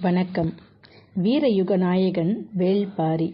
வணக்கம் வீரயுக நாயகன் வேள்பாரி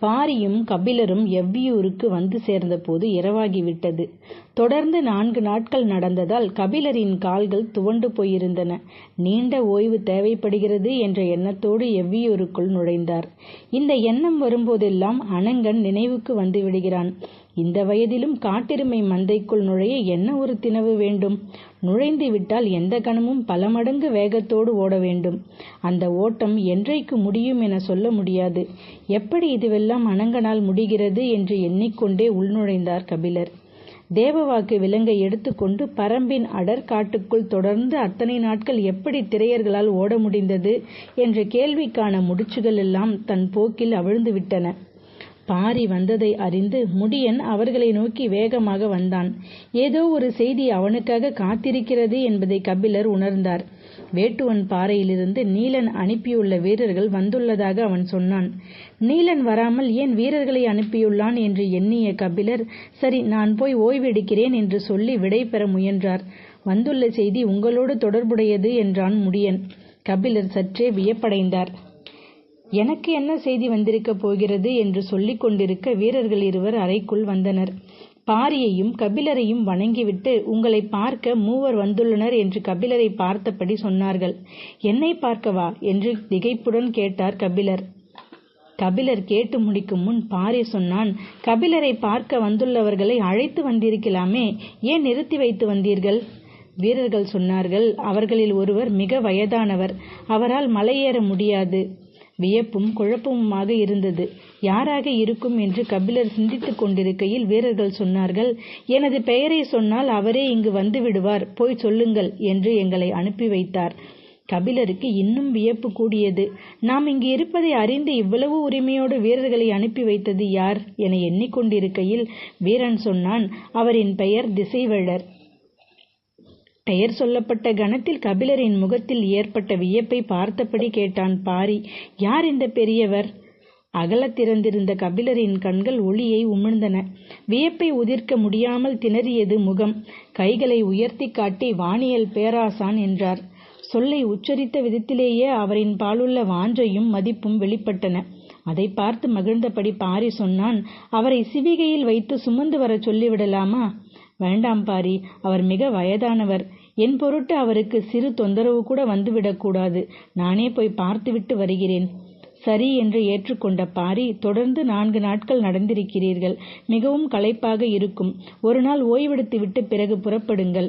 பாரியும் கபிலரும் எவ்வியூருக்கு வந்து சேர்ந்தபோது இரவாகிவிட்டது. தொடர்ந்து நான்கு நாட்கள் நடந்ததால் கபிலரின் கால்கள் துவண்டு போயிருந்தன. நீண்ட ஓய்வு தேவைப்படுகிறது என்ற எண்ணத்தோடு எவ்வியூருக்குள் நுழைந்தார். இந்த எண்ணம் வரும்போதெல்லாம் அனங்கன் நினைவுக்கு வந்துவிடுகிறான். இந்த வயதிலும் காட்டெருமை மந்தைக்குள் நுழைய என்ன ஒரு தினவு வேண்டும்? நுழைந்து விட்டால் எந்த கணமும் பல மடங்கு வேகத்தோடு ஓட வேண்டும். அந்த ஓட்டம் என்றைக்கு முடியும் என சொல்ல முடியாது. எப்படி இதுவெல்லாம் அனங்கனால் முடிகிறது என்று எண்ணிக்கொண்டே உள்நுழைந்தார் கபிலர். தேவவாக்கு விலங்கை எடுத்துக்கொண்டு பரம்பின் அடர் காட்டுக்குள் தொடர்ந்து அத்தனை நாட்கள் எப்படி திரையர்களால் ஓட முடிந்தது என்ற கேள்விக்கான முடிச்சுகள் எல்லாம் தன் போக்கில் அவிழ்ந்துவிட்டன. பாரி வந்ததை அறிந்து முடியன் அவர்களை நோக்கி வேகமாக வந்தான். ஏதோ ஒரு செய்தி அவனுக்காக காத்திருக்கிறது என்பதை கபிலர் உணர்ந்தார். வேட்டுவன் பாறையிலிருந்து நீலன் அனுப்பியுள்ள வீரர்கள் வந்துள்ளதாக அவன் சொன்னான். நீலன் வராமல் ஏன் வீரர்களை அனுப்பியுள்ளான் என்று எண்ணிய கபிலர் சரி நான் போய் ஓய்வெடுக்கிறேன் என்று சொல்லி விடை பெற முயன்றார். வந்துள்ள செய்தி உங்களோடு தொடர்புடையது என்றான் முடியன். கபிலர் சற்றே வியப்படைந்தார். எனக்கு என்ன செய்தி வந்திருக்கப் போகிறது என்று சொல்லிக் கொண்டிருக்க வீரர்கள் இருவர் அறைக்குள் வந்தனர். பாரியையும் கபிலரையும் வணங்கிவிட்டு உங்களை பார்க்க மூவர் வந்துள்ளனர் என்று கபிலரை பார்த்தபடி சொன்னார்கள். என்னை பார்க்கவா? என்று திகைப்புடன் கேட்டார் கபிலர். கபிலர் கேட்டு முடிக்கும் முன் பாரி சொன்னான் கபிலரை பார்க்க வந்துள்ளவர்களை அழைத்து வந்திருக்கலாமே ஏன் நிறுத்தி வைத்து வந்தீர்கள்? வீரர்கள் சொன்னார்கள் அவர்களில் ஒருவர் மிக வயதானவர். அவரால் மலையேற முடியாது. வியப்பும் குழப்பமுமாக இருந்தது. யாராக இருக்கும் என்று கபிலர் சிந்தித்துக் கொண்டிருக்கையில் வீரர்கள் சொன்னார்கள் எனது பெயரை சொன்னால் அவரே இங்கு வந்து விடுவார் போய் சொல்லுங்கள் என்று எங்களை அனுப்பி வைத்தார். கபிலருக்கு இன்னும் வியப்பு கூடியது. நாம் இங்கு இருப்பதை அறிந்து இவ்வளவு உரிமையோடு வீரர்களை அனுப்பி வைத்தது யார் என எண்ணிக்கொண்டிருக்கையில் வீரன் சொன்னான் அவரின் பெயர் திசைவேழர். பெயர் சொல்லப்பட்ட கணத்தில் கபிலரின் முகத்தில் ஏற்பட்ட வியப்பை பார்த்தபடி கேட்டான் பாரி யார் இந்த பெரியவர்? அகலத் திறந்திருந்த கபிலரின் கண்கள் ஒளியை உமிழ்ந்தன. வியப்பை உதிர்க்க முடியாமல் திணறியது முகம். கைகளை உயர்த்திக் காட்டி வானியல் பேராசான் என்றார். சொல்லை உச்சரித்த விதத்திலேயே அவரின் பாலுள்ள வாஞ்சையும் மதிப்பும் வெளிப்பட்டன. அதைப் பார்த்து மகிழ்ந்தபடி பாரி சொன்னான் அவரை சிவிகையில் வைத்து சுமந்து வரச் சொல்லிவிடலாமா? வேண்டாம் பாரி அவர் மிக வயதானவர். என் பொருட்டு அவருக்கு சிறு தொந்தரவு கூட வந்துவிடக்கூடாது. நானே போய் பார்த்துவிட்டு வருகிறேன். சரி என்று ஏற்றுக்கொண்ட பாரி தொடர்ந்து நான்கு நாட்கள் நடந்திருக்கிறீர்கள். மிகவும் களைப்பாக இருக்கும். ஒரு நாள் ஓய்வெடுத்துவிட்டு பிறகு புறப்படுங்கள்.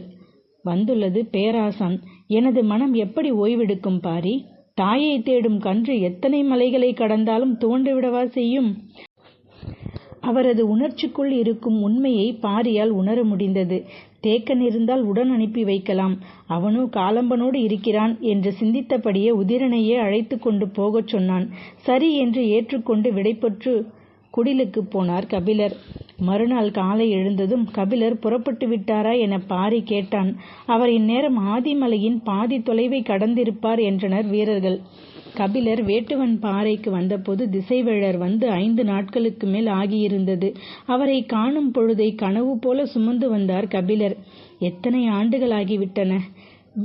வந்துள்ளது பேராசான். எனது மனம் எப்படி ஓய்வெடுக்கும் பாரி? தாயைத் தேடும் கன்று எத்தனை மலைகளை கடந்தாலும் துவண்டுவிடவா செய்யும்? அவரது உணர்ச்சிக்குள் இருக்கும் உண்மையை பாரியால் உணர முடிந்தது. தேக்கன் இருந்தால் உடன் அனுப்பி வைக்கலாம். அவனோ காலம்பனோடு இருக்கிறான் என்று சிந்தித்தபடியே உதிரனையே அழைத்து கொண்டு போகச் சொன்னான். சரி என்று ஏற்றுக்கொண்டு விடைபெற்று குடிலுக்குப் போனார் கபிலர். மறுநாள் காலை எழுந்ததும் கபிலர் புறப்பட்டு விட்டாரா என பாரி கேட்டான். அவர் இந்நேரம் ஆதிமலையின் பாதி தொலைவை கடந்திருப்பார் என்றனர் வீரர்கள். கபிலர் வேட்டுவன் பாறைக்கு வந்தபோது திசைவேழர் வந்து ஐந்து நாட்களுக்கு மேல் ஆகியிருந்தது. அவரை காணும் பொழுதை கனவு போல சுமந்து வந்தார் கபிலர். எத்தனை ஆண்டுகளாகிவிட்டன.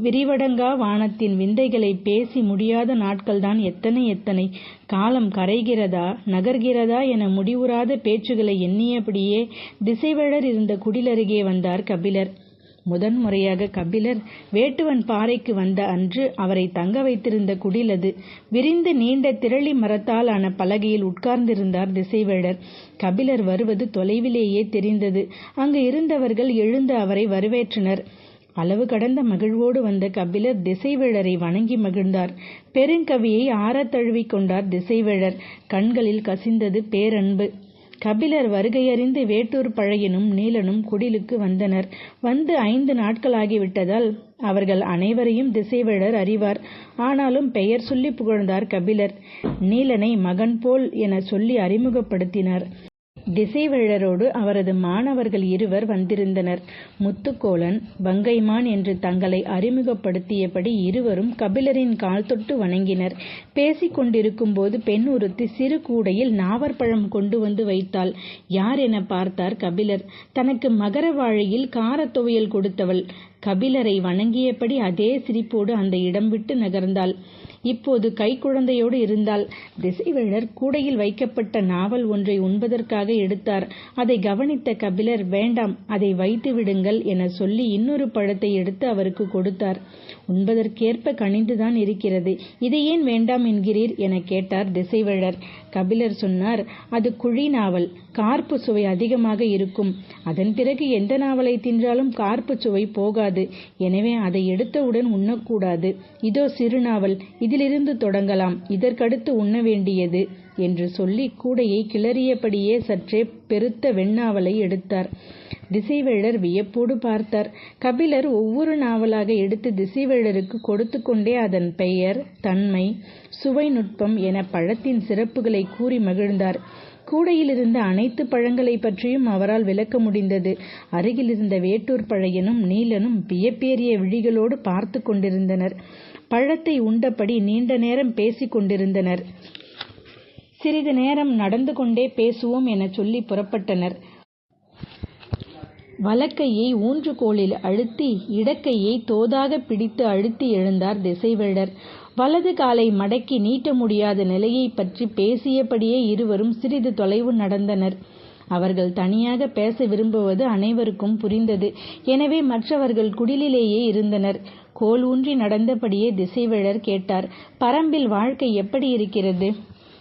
விரிவடங்கா வானத்தின் விந்தைகளை பேசி முடியாத நாட்கள்தான் எத்தனை எத்தனை. காலம் கரைகிறதா நகர்கிறதா என முடிவுறாத பேச்சுகளை எண்ணியபடியே திசைவேழர் இருந்த குடிலருகே வந்தார் கபிலர். முதன் முறையாக கபிலர் வேட்டுவன் பாறைக்கு வந்த அன்று அவரை தங்க வைத்திருந்த குடில் அது. விரிந்து நீண்ட திரளி மரத்தால் ஆன பலகையில் உட்கார்ந்திருந்தார் திசைவேழர். கபிலர் வருவது தொலைவிலேயே தெரிந்தது. அங்கு இருந்தவர்கள் எழுந்து அவரை வரவேற்றனர். அளவு கடந்த மகிழ்வோடு வந்த கபிலர் திசைவேழரை வணங்கி மகிழ்ந்தார். பெருங்கவியை ஆறத் தழுவிக் கொண்டார் திசைவேழர். கண்களில் கசிந்தது பேரன்பு. கபிலர் வருகையறிந்து வேட்டூர் பழையனும் நீலனும் குடிலுக்கு வந்தனர். வந்து ஐந்து நாட்களாகிவிட்டதால் அவர்கள் அனைவரையும் திசைவேழர் அறிவார். ஆனாலும் பெயர் சொல்லி புகழ்ந்தார் கபிலர். நீலனை மகன் போல் என சொல்லி அறிமுகப்படுத்தினார். திசைவேழரோடு அவரது மாணவர்கள் இருவர் வந்திருந்தனர். முத்துக்கோலன் வங்கைமான் என்று தங்களை அறிமுகப்படுத்தியபடி இருவரும் கபிலரின் கால் தொட்டு வணங்கினர். பேசிக் கொண்டிருக்கும்போது பெண் ஒருத்தி சிறு கூடையில் நாவற்பழம் கொண்டு வந்து வைத்தாள். யார் என பார்த்தார் கபிலர். தனக்கு மகரவாழையில் காரத் துவையல் கொடுத்தவள். கபிலரை வணங்கியபடி அதே சிரிப்போடு அந்த இடம் விட்டு நகர்ந்தாள். இப்போது கைக்குழந்தையோடு இருந்தாள் திசைவேழர் கூடையில் வைக்கப்பட்ட நாவல் ஒன்றை உண்பதற்காக எடுத்தார். அதை கவனித்த கபிலர் வேண்டாம் அதை வைத்து விடுங்கள் என சொல்லி இன்னொரு பழத்தை எடுத்து அவருக்கு கொடுத்தார். உண்பதற்கேற்ப கனிந்துதான் இருக்கிறது. இதை ஏன் வேண்டாம் என்கிறீர் என கேட்டார் திசைவேழர் கபிலர் சொன்னார் அது குழி நாவல். கார்ப்பு சுவை அதிகமாக இருக்கும். அதன் பிறகு எந்த நாவலை தின்றாலும் கார்ப்பு சுவை போகாது. எனவே அதை எடுத்தவுடன் உண்ணக்கூடாது. இதோ சிறுநாவல் இதிலிருந்து தொடங்கலாம். இதற்கடுத்து உண்ண வேண்டியது என்று சொல்லி கூடையை கிளறியபடியே சற்றே பெருத்த வெண்ணாவலை எடுத்தார். திசைவேழர் வியப்போடு பார்த்தார். கபிலர் ஒவ்வொரு நாவலாக எடுத்து திசைவேழருக்கு கொடுத்து கொண்டே அதன் பெயர் தன்மை சுவை நுட்பம் என பழத்தின் சிறப்புகளை கூறி மகிழ்ந்தார். கூடையிலிருந்த அனைத்து பழங்களை பற்றியும் அவரால் விளக்க முடிந்தது. அருகிலிருந்த வேட்டூர் பழையனும் நீலனும் வியப்பேறிய விழிகளோடு பார்த்து கொண்டிருந்தனர். பழத்தை உண்டபடி நீண்ட நேரம் பேசிக் கொண்டிருந்தனர். சிறிது நேரம் நடந்து கொண்டே பேசுவோம் என சொல்லி புறப்பட்டனர். வலக்கையை ஊன்றுகோலில் அழுத்தி இடக்கையை தோதாக பிடித்து அழுத்தி எழுந்தார் திசைவேடர். வலது காலை மடக்கி நீட்ட முடியாத நிலையை பற்றி பேசியபடியே இருவரும் சிறிது தொலைவு நடந்தனர். அவர்கள் தனியாக பேச விரும்புவது அனைவருக்கும் புரிந்தது. எனவே மற்றவர்கள் குடிலிலேயே இருந்தனர். கோல் ஊன்றி நடந்தபடியே திசைவேழர் கேட்டார் பரம்பில் வாழ்க்கை எப்படி இருக்கிறது?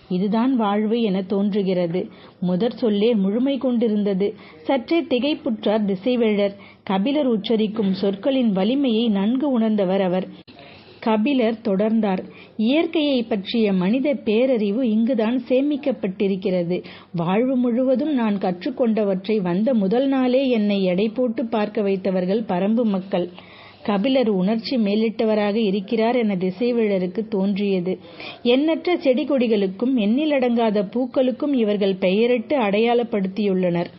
இதுதான் வாழ்வு என தோன்றுகிறது. முதற் சொல்லே முழுமை கொண்டிருந்தது. சற்றே திகைப்புற்றார் திசைவேழர் கபிலர் உச்சரிக்கும் சொற்களின் வலிமையை நன்கு உணர்ந்தவர் அவர். கபிலர் தொடர்ந்தார். இயற்கையை பற்றிய மனித பேரறிவு இங்குதான் சேமிக்கப்பட்டிருக்கிறது. வாழ்வு முழுவதும் நான் கற்றுக்கொண்டவற்றை வந்த முதல் நாளே என்னை எடை போட்டு பார்க்க வைத்தவர்கள் பரம்பு மக்கள். கபிலர் உணர்ச்சி மேலிட்டவராக இருக்கிறார் என திசைவேழருக்கு தோன்றியது. எண்ணற்ற செடி கொடிகளுக்கும் எண்ணிலடங்காத பூக்களுக்கும் இவர்கள் பெயரிட்டு அடையாளப்படுத்தியுள்ளனர்.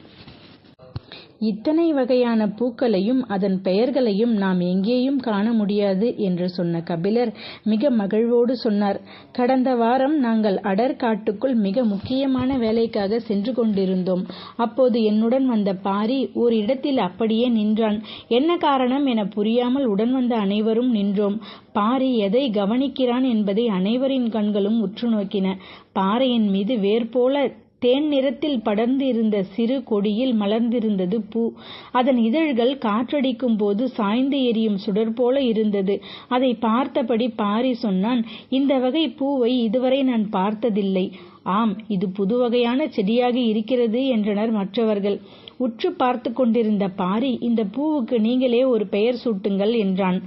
இத்தனை வகையான பூக்களையும் அதன் பெயர்களையும் நாம் எங்கேயும் காண முடியாது என்று சொன்ன கபிலர் மிக மகிழ்வோடு சொன்னார். கடந்த வாரம் நாங்கள் அடர் காட்டுக்குள் மிக முக்கியமான வேலைக்காக சென்று கொண்டிருந்தோம். அப்போது என்னுடன் வந்த பாரி ஓர் இடத்தில் அப்படியே நின்றான். என்ன காரணம் என புரியாமல் உடன் வந்த அனைவரும் நின்றோம். பாரி எதை கவனிக்கிறான் என்பதை அனைவரின் கண்களும் உற்று நோக்கின. பாறையின் மீது வேர் போல தேன் நிறத்தில் படர்ந்து இருந்த சிறு கொடியில் மலர்ந்திருந்தது பூ. அதன் இதழ்கள் காற்றடிக்கும் போது சாய்ந்து எரியும் சுடர் போல இருந்தது. அதை பார்த்தபடி பாரி சொன்னான் இந்த வகை பூவை இதுவரை நான் பார்த்ததில்லை. ஆம் இது புது வகையான செடியாக இருக்கிறது என்றனர் மற்றவர்கள். உற்று பார்த்து கொண்டிருந்த பாரி இந்த பூவுக்கு நீங்களே ஒரு பெயர் சூட்டுங்கள் என்றான்.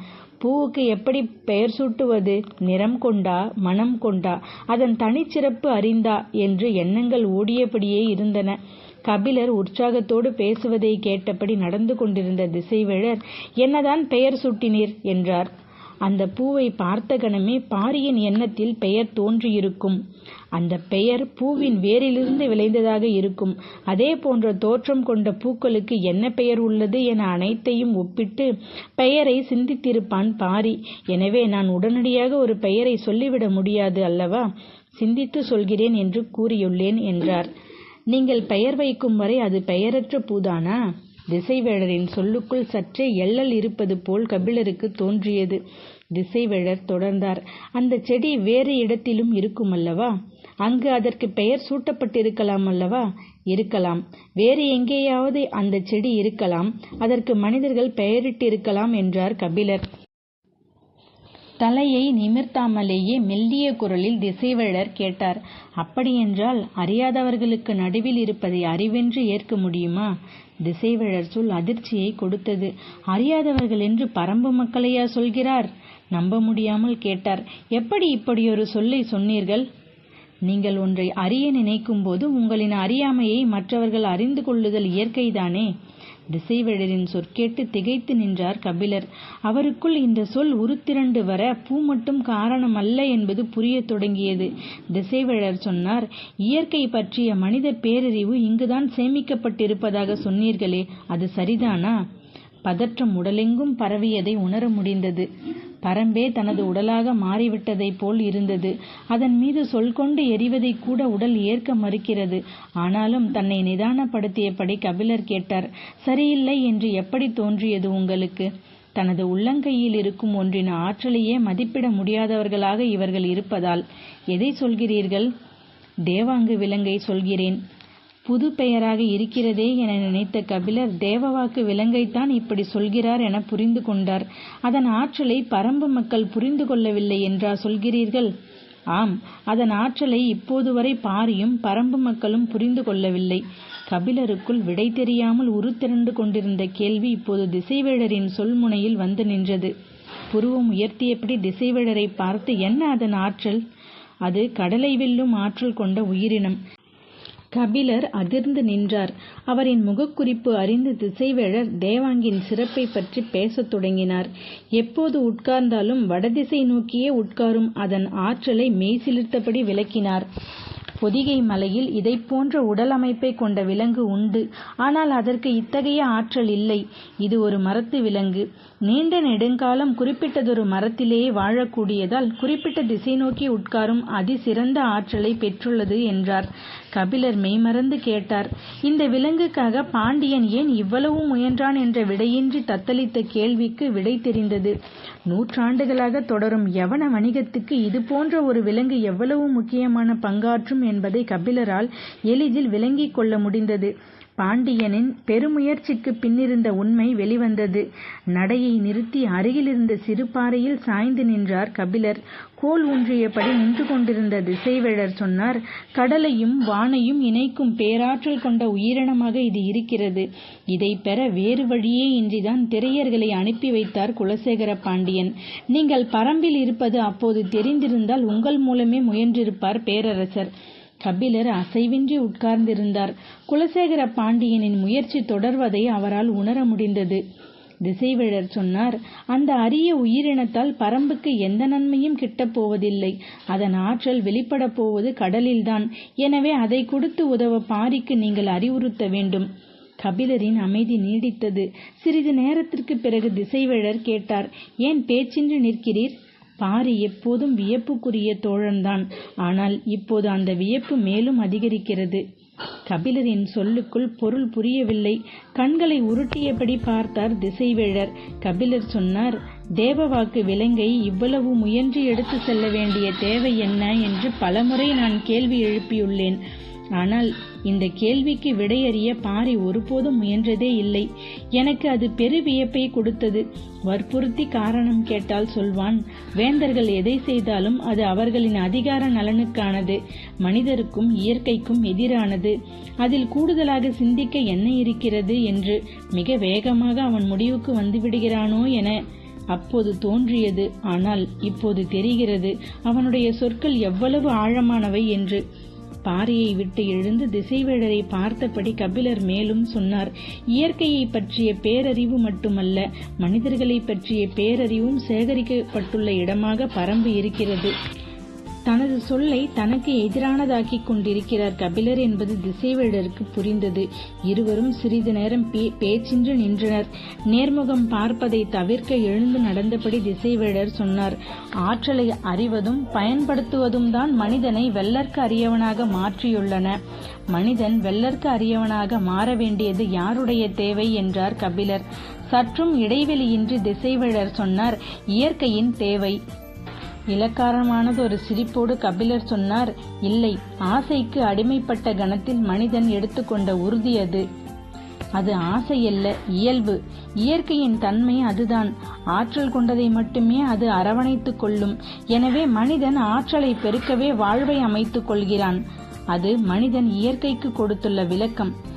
பூவுக்கு எப்படி பெயர் சூட்டுவது? நிறம் கொண்டா? மனம் கொண்டா? அதன் தனிச்சிறப்பு அறிந்தா? என்று எண்ணங்கள் ஓடியபடியே இருந்தன. கபிலர் உற்சாகத்தோடு பேசுவதை கேட்டபடி நடந்து கொண்டிருந்த திசைவேழர் என்னதான் பெயர் சூட்டினீர்? என்றார். அந்த பூவை பார்த்த கணமே பாரியின் எண்ணத்தில் பெயர் தோன்றியிருக்கும். அந்த பெயர் பூவின் வேரிலிருந்து விளைந்ததாக இருக்கும். அதே போன்ற தோற்றம் கொண்ட பூக்களுக்கு என்ன பெயர் உள்ளது என அனைத்தையும் ஒப்பிட்டு பெயரை சிந்தித்திருப்பான் பாரி. எனவே நான் உடனடியாக ஒரு பெயரை சொல்லிவிட முடியாது அல்லவா? சிந்தித்து சொல்கிறேன் என்று கூறியுள்ளேன் என்றார். நீங்கள் பெயர் வைக்கும் வரை அது பெயரற்ற பூதானா? திசைவேழரின் சொல்லுக்குள் சற்றே எள்ளல் இருப்பது போல் கபிலருக்கு தோன்றியது. திசைவேழர் தொடர்ந்தார். அந்த செடி வேறு இடத்திலும் இருக்குமல்லவா? அங்கு அதற்கு பெயர் சூட்டப்பட்டிருக்கலாம் அல்லவா? இருக்கலாம். வேறு எங்கேயாவது அந்த செடி இருக்கலாம். அதற்கு மனிதர்கள் பெயரிட்டிருக்கலாம் என்றார் கபிலர். தலையை நிமிர்த்தாமலேயே மெல்லிய குரலில் திசைவேழர் கேட்டார். அப்படியென்றால் அறியாதவர்களுக்கு நடுவில் இருப்பதை அறிவென்று ஏற்க முடியுமா? திசைவேழர் சொல் அதிர்ச்சியை கொடுத்தது. அறியாதவர்கள் என்று பரம்பு மக்களையா சொல்கிறார்? நம்ப முடியாமல் கேட்டார். எப்படி இப்படியொரு சொல்லை சொன்னீர்கள்? நீங்கள் ஒன்றை அறிய நினைக்கும் போது உங்களின் அறியாமையை மற்றவர்கள் அறிந்து கொள்ளுதல் இயற்கைதானே? திசைவேழரின் சொற்கேட்டு திகைத்து நின்றார் கபிலர். அவருக்குள் இந்த சொல் உருத்திரண்டு வர பூ மட்டும் காரணம் அல்ல என்பது புரியத் தொடங்கியது. திசைவேழர் சொன்னார் இயற்கை பற்றிய மனித பேரறிவு இங்குதான் சேமிக்கப்பட்டிருப்பதாக சொன்னீர்களே அது சரிதானா? பதற்றம் உடலெங்கும் பரவியதை உணர முடிந்தது. பரம்பே தனது உடலாக மாறிவிட்டதைப் போல் இருந்தது. அதன் மீது சொல்கொண்டு எரிவதை கூட உடல் ஏற்க மறுக்கிறது. ஆனாலும் தன்னை நிதானப்படுத்தியபடி கபிலர் கேட்டார் சரியில்லை என்று எப்படி தோன்றியது உங்களுக்கு? தனது உள்ளங்கையில் இருக்கும் ஒன்றின் ஆற்றலையே மதிப்பிட முடியாதவர்களாக இவர்கள் இருப்பதால். எதை சொல்கிறீர்கள்? தேவாங்கு விலங்கை சொல்கிறேன். புது பெயராக இருக்கிறதே என நினைத்த கபிலர் தேவவாக்கு விலங்கைத்தான் இப்படி சொல்கிறார் என புரிந்து கொண்டார். அதன் ஆற்றலை பரம்பு மக்கள் புரிந்து கொள்ளவில்லை என்றா சொல்கிறீர்கள்? ஆம் அதன் ஆற்றலை இப்போது வரை பாரியும் பரம்பு மக்களும் புரிந்து கொள்ளவில்லை. கபிலருக்குள் விடை தெரியாமல் உருத்திரண்டு கொண்டிருந்த கேள்வி இப்போது திசைவேழரின் சொல்முனையில் வந்து நின்றது. புருவம் உயர்த்தியபடி திசைவேடரை பார்த்து என்ன அதன் ஆற்றல்? அது கடலை வெல்லும் ஆற்றல் கொண்ட உயிரினம். கபிலர் அதிர்ந்து நின்றார். அவரின் முகக்குறிப்பு அறிந்து திசைவேழர் தேவாங்கின் சிறப்பை பற்றி பேசத் தொடங்கினார். எப்போது உட்கார்ந்தாலும் வடதிசை நோக்கியே உட்காரும் அதன் ஆற்றலை மெய்சிலிர்த்தபடி விளக்கினார். பொதிகை மலையில் இதை போன்ற உடல் அமைப்பை கொண்ட விலங்கு உண்டு. ஆனால் அதற்கு இத்தகைய ஆற்றல் இல்லை. இது ஒரு மரத்து விலங்கு. நீண்ட நெடுங்காலம் குறிப்பிட்டதொரு மரத்திலேயே வாழக்கூடியதால் குறிப்பிட்ட திசை நோக்கி உட்காரும் அதிசிறந்த ஆற்றலை பெற்றுள்ளது என்றார். கபிலர் மெய்மறந்து கேட்டார் இந்த விலங்குக்காக பாண்டியன் ஏன் இவ்வளவு முயன்றான் என்ற விடையின்றி தத்தளித்த கேள்விக்கு விடை தெரிந்தது. நூற்றாண்டுகளாக தொடரும் யவன வணிகத்துக்கு இது போன்ற ஒரு விலங்கு எவ்வளவு முக்கியமான பங்காற்றும் என்பதை கபிலரால் எளிதில் விளங்கிக் கொள்ள முடிந்தது. பாண்டியனின் பெருமுயற்சிக்கு பின்னிருந்த உண்மை வெளிவந்தது. நடையை நிறுத்தி அருகிலிருந்த சிறு பாறையில் சாய்ந்து நின்றார் கபிலர். கோல் ஊன்றியபடி நின்று கொண்டிருந்த திசைவேழர் சொன்னார் கடலையும் வானையும் இணைக்கும் பேராற்றல் கொண்ட உயிரினமாக இது இருக்கிறது. இதை பெற வேறு வழியே இன்றிதான் திரையர்களை அனுப்பி வைத்தார் குலசேகர பாண்டியன். நீங்கள் பரம்பில் இருப்பது அப்போது தெரிந்திருந்தால் உங்கள் மூலமே முயன்றிருப்பார் பேரரசர். கபிலர் அசைவின்றி உட்கார்ந்திருந்தார். குலசேகர பாண்டியனின் முயற்சி தொடர்வதை அவரால் உணர முடிந்தது. திசைவேழர் சொன்னார் அந்த அரிய உயிரினத்தால் பரம்புக்கு எந்த நன்மையும் கிட்டப் போவதில்லை. அதன் ஆற்றல் வெளிப்படப் போவது கடலில்தான். எனவே அதை கொடுத்து உதவ பாரிக்கு நீங்கள் அறிவுறுத்த வேண்டும். கபிலரின் அமைதி நீடித்தது. சிறிது நேரத்திற்கு பிறகு திசைவேழர் கேட்டார் ஏன் பேச்சின்றி நிற்கிறீர்? பாரி எப்போதும் வியப்புக்குரிய தோழன்தான். ஆனால் இப்போது அந்த வியப்பு மேலும் அதிகரிக்கிறது. கபிலரின் சொல்லுக்குள் பொருள் புரியவில்லை. கண்களை உருட்டியபடி பார்த்தார் திசைவேழர். கபிலர் சொன்னார் தேவவாக்கு விலங்கை இவ்வளவு முயன்று எடுத்து செல்ல வேண்டிய தேவை என்ன? என்று பலமுறை நான் கேள்வி எழுப்பியுள்ளேன். ஆனால் இந்த கேள்விக்கு விடையறிய பாரி ஒருபோதும் முயன்றதே இல்லை. எனக்கு அது பெரு வியப்பை கொடுத்தது. வற்புறுத்தி காரணம் கேட்டால் சொல்வான் வேந்தர்கள் எதை செய்தாலும் அது அவர்களின் அதிகார நலனுக்கானது மனிதருக்கும் இயற்கைக்கும் எதிரானது. அதில் கூடுதலாக சிந்திக்க என்ன இருக்கிறது என்று மிக வேகமாக அவன் முடிவுக்கு வந்துவிடுகிறானோ என அப்போது தோன்றியது. ஆனால் இப்போது தெரிகிறது அவனுடைய சொற்கள் எவ்வளவு ஆழமானவை என்று. பாறையை விட்டு எழுந்து திசைவேடரை பார்த்தபடி கபிலர் மேலும் சொன்னார் இயற்கையை பற்றிய பேரறிவு மட்டுமல்ல மனிதர்களை பற்றிய பேரறிவும் சேகரிக்கப்பட்டுள்ள இடமாக பரம்பு இருக்கிறது. தனது சொல்லை தனக்கு எதிரானதாக்கிக் கொண்டிருக்கிறார் கபிலர் என்பது திசைவேழருக்கு புரிந்தது. இருவரும் சிறிது நேரம் பேச்சின்றி நின்றனர். நேர்முகம் பார்ப்பதை தவிர்க்க எழுந்து நடந்தபடி திசைவேழர் சொன்னார். ஆற்றலை அறிவதும் பயன்படுத்துவதும் தான் மனிதனை வெள்ளற்கு அறியவனாக மாற்றியுள்ளன. மனிதன் வெள்ளற்கு அறியவனாக மாற வேண்டியது யாருடைய தேவை என்றார் கபிலர். சற்றும் இடைவெளியின்றி திசைவேழர் சொன்னார் இயற்கையின் தேவை. இலக்காரமானது ஒரு சிரிப்போடு கபிலர் சொன்னார் இல்லை ஆசைக்கு அடிமைப்பட்ட கணத்தில் மனிதன் எடுத்துக்கொண்ட உறுதி அது. அது ஆசையல்ல இயல்பு. இயற்கையின் தன்மை அதுதான். ஆற்றல் கொண்டதை மட்டுமே அது அரவணைத்துக் கொள்ளும். எனவே மனிதன் ஆற்றலை பெருக்கவே வாழ்வை அமைத்துக் கொள்கிறான். அது மனிதன் இயற்கைக்கு கொடுத்துள்ள விளக்கம்.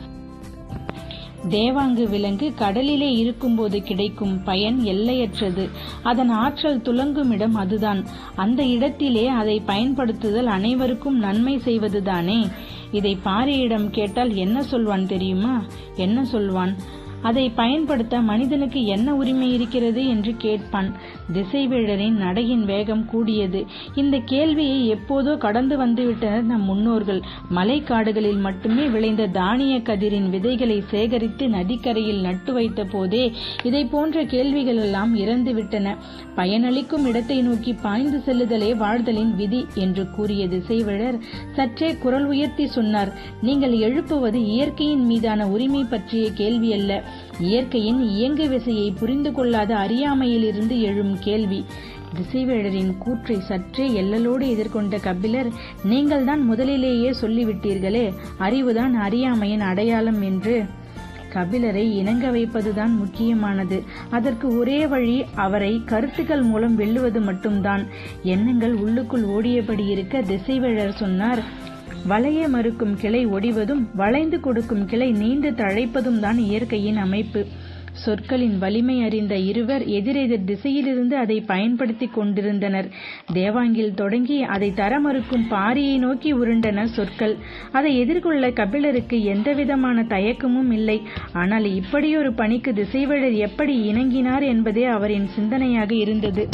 தேவாங்கு விலங்கு கடலிலே இருக்கும்போது கிடைக்கும் பயன் எல்லையற்றது. அதன் ஆற்றல் துலங்கும் இடம் அதுதான். அந்த இடத்திலே அதை பயன்படுத்துதல் அனைவருக்கும் நன்மை செய்வதுதானே. இதை பாரியிடம் கேட்டால் என்ன சொல்வான் தெரியுமா? என்ன சொல்வான்? அதை பயன்படுத்த மனிதனுக்கு என்ன உரிமை இருக்கிறது என்று கேட்பான். திசைவேழரின் நடையின் வேகம் கூடியது. இந்த கேள்வியை எப்போதோ கடந்து வந்துவிட்டனர் நம் முன்னோர்கள். மலைக்காடுகளில் மட்டுமே விளைந்த தானிய கதிரின் விதைகளை சேகரித்து நதிக்கரையில் நட்டு வைத்த போதே இதை போன்ற கேள்விகள் எல்லாம் இறந்துவிட்டன. பயனளிக்கும் இடத்தை நோக்கி பாய்ந்து செல்லுதலே வாழ்தலின் விதி என்று கூறிய திசைவேழர் சற்றே குரல் உயர்த்தி சொன்னார். நீங்கள் எழுப்புவது இயற்கையின் மீதான உரிமை பற்றிய கேள்வி அல்ல. இயற்கையின் இயங்கு விசையை புரிந்து கொள்ளாத அறியாமையிலிருந்து எழும் கேள்வி. திசைவேழரின் கூற்றை சற்றே எல்லலோடு எதிர்கொண்ட கபிலர் நீங்கள்தான் முதலிலேயே சொல்லிவிட்டீர்களே அறிவுதான் அறியாமையின் அடையாளம் என்று. கபிலரை இணங்க வைப்பதுதான் முக்கியமானது. அதற்கு ஒரே வழி அவரை கருத்துக்கள் மூலம் வெல்லுவது மட்டும்தான். எண்ணங்கள் உள்ளுக்குள் ஓடியபடி இருக்க திசைவேழர் சொன்னார் வளைய மறுக்கும் கிளை ஒடிவதும் வளைந்து கொடுக்கும் கிளை நீண்டு தழைப்பதும் தான் இயற்கையின் அமைப்பு. சொற்களின் வலிமை அறிந்த இருவர் எதிரெதிர் திசையிலிருந்து அதை பயன்படுத்தி கொண்டிருந்தனர். தேவாங்கில் தொடங்கி அதை தர மறுக்கும் பாரியை நோக்கி உருண்டன சொற்கள். அதை எதிர்கொள்ள கபிலருக்கு எந்தவிதமான தயக்கமும் இல்லை. ஆனால் இப்படியொரு பணிக்கு திசைவேழர் எப்படி இணங்கினார் என்பதே அவரின் சிந்தனையாக இருந்தது.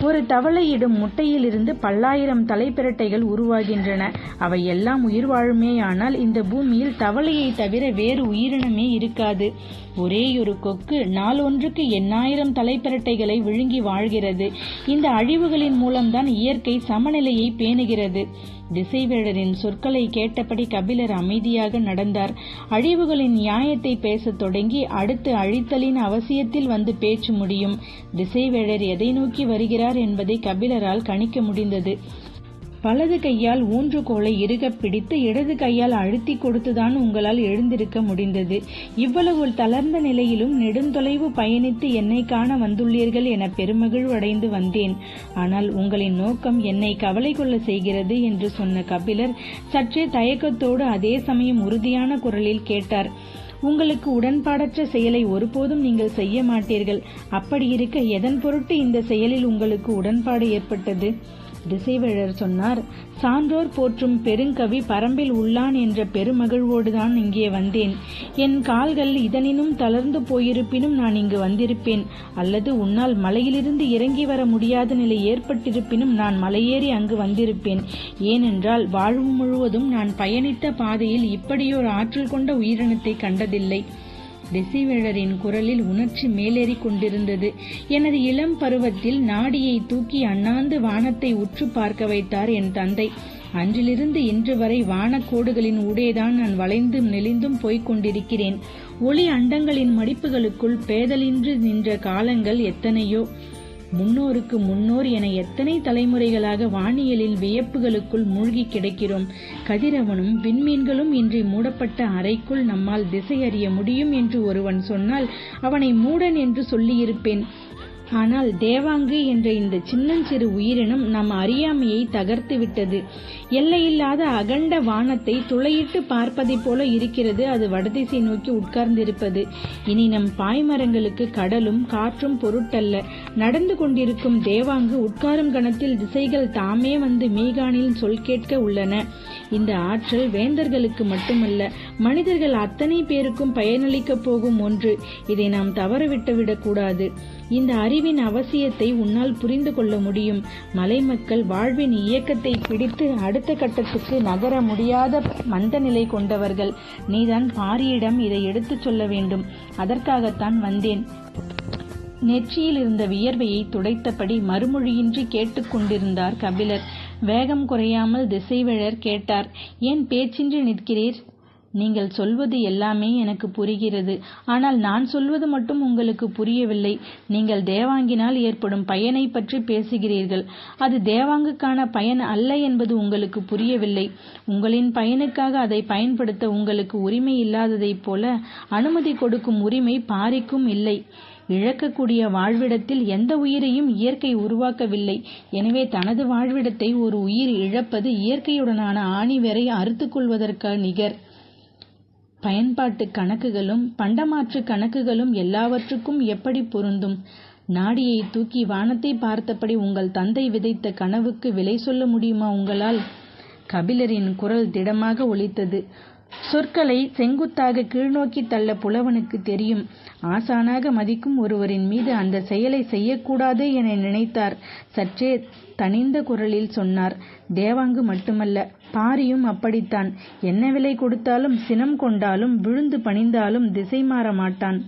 ஒரு தவளையிடும் முட்டையிலிருந்து பல்லாயிரம் தலைப்பிரட்டைகள் உருவாகின்றன. அவை எல்லாம் உயிர் வாழுமேயானால் இந்த பூமியில் தவளையை தவிர வேறு உயிரினமே இருக்காது. ஒரேயொரு கொக்கு நாளொன்றுக்கு எண்ணாயிரம் தலைப்பிரட்டைகளை விழுங்கி வாழ்கிறது. இந்த அழிவுகளின் மூலம்தான் இயற்கை சமநிலையை பேணுகிறது. திசைவேழரின் சொற்களை கேட்டபடி கபிலர் அமைதியாக நடந்தார். அழிவுகளின் நியாயத்தை பேசத் தொடங்கி அடுத்து அழித்தலின் அவசியத்தில் வந்து பேச்சு முடியும். திசைவேழர் எதை நோக்கி வருகிறார் என்பதை கபிலரால் கணிக்க முடிந்தது. வலது கையால் ஊன்றுகோலை இறுகப் பிடித்து இடது கையால் அழுத்தி கொடுத்துதான் உங்களால் எழுந்திருக்க முடிந்தது. இவ்வளவு தளர்ந்த நிலையிலும் நெடுந்தொலைவு பயணித்து என்னை காண வந்துள்ளீர்கள் என பெருமகிழ்வடைந்து வந்தேன். ஆனால் உங்களின் நோக்கம் என்னை கவலை கொள்ள செய்கிறது என்று சொன்ன கபிலர் சற்றே தயக்கத்தோடு அதே சமயம் உறுதியான குரலில் கேட்டார். உங்களுக்கு உடன்பாடற்ற செயலை ஒருபோதும் நீங்கள் செய்ய மாட்டீர்கள். அப்படி இருக்க எதன் பொருட்டு இந்த செயலில் உங்களுக்கு உடன்பாடு ஏற்பட்டது? திசைவேழர் சொன்னார் சான்றோர் போற்றும் பெருங்கவி பரம்பில் உள்ளான் என்ற பெருமகிழ்வோடுதான் இங்கே வந்தேன். என் கால்கள் இதனினும் தளர்ந்து போயிருப்பினும் நான் இங்கு வந்திருப்பேன். அல்லது உன்னால் மலையிலிருந்து இறங்கி வர முடியாத நிலை ஏற்பட்டிருப்பினும் நான் மலையேறி அங்கு வந்திருப்பேன். ஏனென்றால் வாழ்வு முழுவதும் நான் பயணித்த பாதையில் இப்படியோர் ஆற்றல் கொண்ட உயிரினத்தை கண்டதில்லை. திசைவேழரின் குரலில் உணர்ச்சி மேலேறிக் கொண்டிருந்தது. எனது இளம் பருவத்தில் நாடியை தூக்கி அண்ணாந்து வானத்தை உற்று பார்க்க வைத்தார் என் தந்தை. அன்றிலிருந்து இன்று வரை வானக்கோடுகளின் ஊடேதான் நான் வளைந்தும் நெளிந்தும் போய்க் கொண்டிருக்கிறேன். ஒளி அண்டங்களின் மடிப்புகளுக்குள் பேதலின்றி நின்ற காலங்கள் எத்தனையோ. முன்னோருக்கு முன்னோர் என எத்தனை தலைமுறைகளாக வானியலில் வியப்புகளுக்குள் மூழ்கி கிடக்கிறோம். கதிரவனும் விண்மீன்களும் இன்றி மூடப்பட்ட அறைக்குள் நம்மால் திசை அறிய முடியும் என்று ஒருவன் சொன்னால் அவனை மூடன் என்று சொல்லியிருப்பேன். ஆனால் தேவாங்கு என்ற இந்த சின்னஞ்சிறு உயிரினம் நம் அறியாமையை தகர்த்து விட்டது எல்லையில்லாத அகண்ட வானத்தை துளையிட்டு பார்ப்பதைப் போல இருக்கிறது. அது வடதிசை நோக்கி உட்கார்ந்திருப்பது. இனி நம் பாய்மரங்களுக்கு கடலும் காற்றும் பொருட்டல்ல. நடந்து கொண்டிருக்கும் தேவாங்கு உட்காரும் கணத்தில் திசைகள் தாமே வந்து மீகானில் சொல் கேட்க உள்ளன. இந்த ஆற்றல் வேந்தர்களுக்கு மட்டுமல்ல மனிதர்கள் அத்தனை பேருக்கும் பயனளிக்கப் போகும் ஒன்று. இதை நாம் தவறவிட்டுவிடக் கூடாது. இந்த அறிவின் அவசியத்தை உன்னால் புரிந்து கொள்ள முடியும். மலை மக்கள் வாழ்வின் இயக்கத்தை பிடித்து அடுத்த கட்டத்துக்கு நகர முடியாத மந்த நிலை கொண்டவர்கள். நீதான் பாரியிடம் இதை எடுத்துச் சொல்ல வேண்டும். அதற்காகத்தான் வந்தேன். நெற்றியில் இருந்த வியர்வையை துடைத்தபடி மறுமொழியின்றி கேட்டுக்கொண்டிருந்தார் கபிலர். வேகம் குறையாமல் திசைவேழர் கேட்டார் ஏன் பேச்சின்றி நிற்கிறீர்? நீங்கள் சொல்வது எல்லாமே எனக்கு புரிகிறது. ஆனால் நான் சொல்வது மட்டும் உங்களுக்கு புரியவில்லை. நீங்கள் தேவாங்கினால் ஏற்படும் பயனை பற்றி பேசுகிறீர்கள். அது தேவாங்குக்கான பயன் அல்ல என்பது உங்களுக்கு புரியவில்லை. உங்களின் பயனுக்காக அதை பயன்படுத்த உங்களுக்கு உரிமை இல்லாததைப் போல அனுமதி கொடுக்கும் உரிமை பாரிக்கும் இல்லை. இழக்கக்கூடிய வாழ்விடத்தில் எந்த உயிரையும் இயற்கை உருவாக்கவில்லை. எனவே தனது வாழ்விடத்தை ஒரு உயிர் இழப்பது இயற்கையுடனான ஆணிவேரை அறுத்துக்கொள்வதற்கு நிகர். பயன்பாட்டு கணக்குகளும் பண்டமாற்று கணக்குகளும் எல்லாவற்றுக்கும் எப்படி பொருந்தும்? நாடியை தூக்கி வானத்தை பார்த்தபடி உங்கள் தந்தை விதைத்த கனவுக்கு விலை சொல்ல முடியுமா உங்களால்? கபிலரின் குரல் திடமாக ஒலித்தது. சொற்களை செங்குத்தாக கீழ்நோக்கி தள்ள புலவனுக்கு தெரியும். ஆசானாக மதிக்கும் ஒருவரின் மீது அந்த செயலை செய்யக்கூடாது என நினைத்தார். சற்றே தனிந்த குரலில் சொன்னார் தேவாங்கு மட்டுமல்ல பாரியும் அப்படித்தான். என்ன விலை கொடுத்தாலும் சினம் கொண்டாலும் விழுந்து பணிந்தாலும் திசை மாற மாட்டான்.